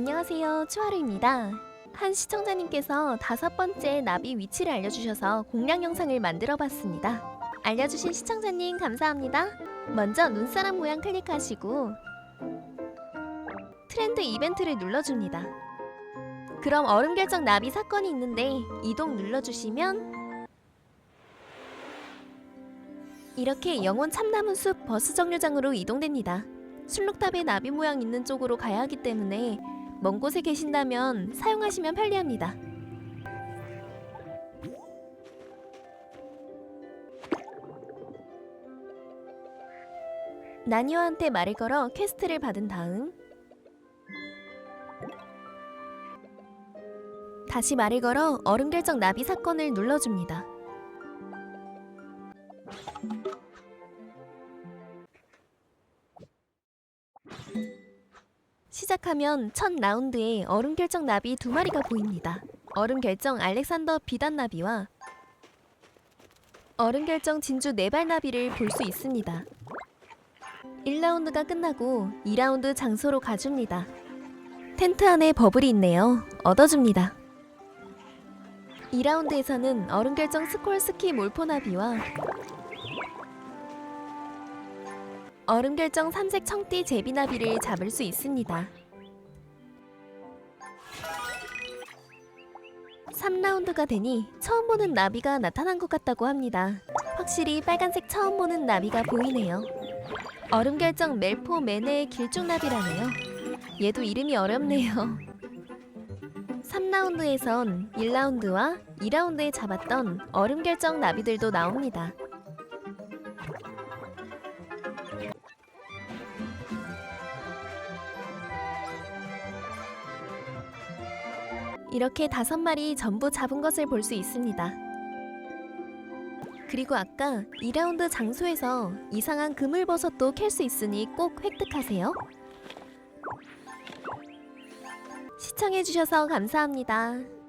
안녕하세요. 추하루입니다. 한 시청자님께서 다섯 번째 나비 위치를 알려주셔서 공략 영상을 만들어 봤습니다. 알려주신 시청자님 감사합니다. 먼저 눈사람 모양 클릭하시고 트렌드 이벤트를 눌러줍니다. 그럼 얼음 결정 나비 사건이 있는데 이동 눌러주시면 이렇게 영혼 참나무 숲 버스 정류장으로 이동됩니다. 술록탑에 나비 모양 있는 쪽으로 가야 하기 때문에 먼 곳에 계신다면 사용하시면 편리합니다. 나니와한테 말을 걸어 퀘스트를 받은 다음 다시 말을 걸어 얼음 결정 나비 사건을 눌러줍니다. 시작하면 첫 라운드에 얼음 결정 나비 두 마리가 보입니다. 얼음 결정 알렉산더 비단 나비와 얼음 결정 진주 네발 나비를 볼 수 있습니다. 1라운드가 끝나고 2라운드 장소로 가줍니다. 텐트 안에 버블이 있네요. 얻어줍니다. 2라운드에서는 얼음 결정 스콜 스키 몰포나비와 얼음 결정 삼색 청띠 제비나비를 잡을 수 있습니다. 3라운드가 되니 처음 보는 나비가 나타난 것 같다고 합니다. 확실히 빨간색 처음 보는 나비가 보이네요. 얼음 결정 멜포 메네의 길쭉나비라네요. 얘도 이름이 어렵네요. 3라운드에선 1라운드와 2라운드에 잡았던 얼음 결정 나비들도 나옵니다. 이렇게 다섯 마리 전부 잡은 것을 볼 수 있습니다. 그리고 아까 2라운드 장소에서 이상한 그물버섯도 캘 수 있으니 꼭 획득하세요. 시청해주셔서 감사합니다.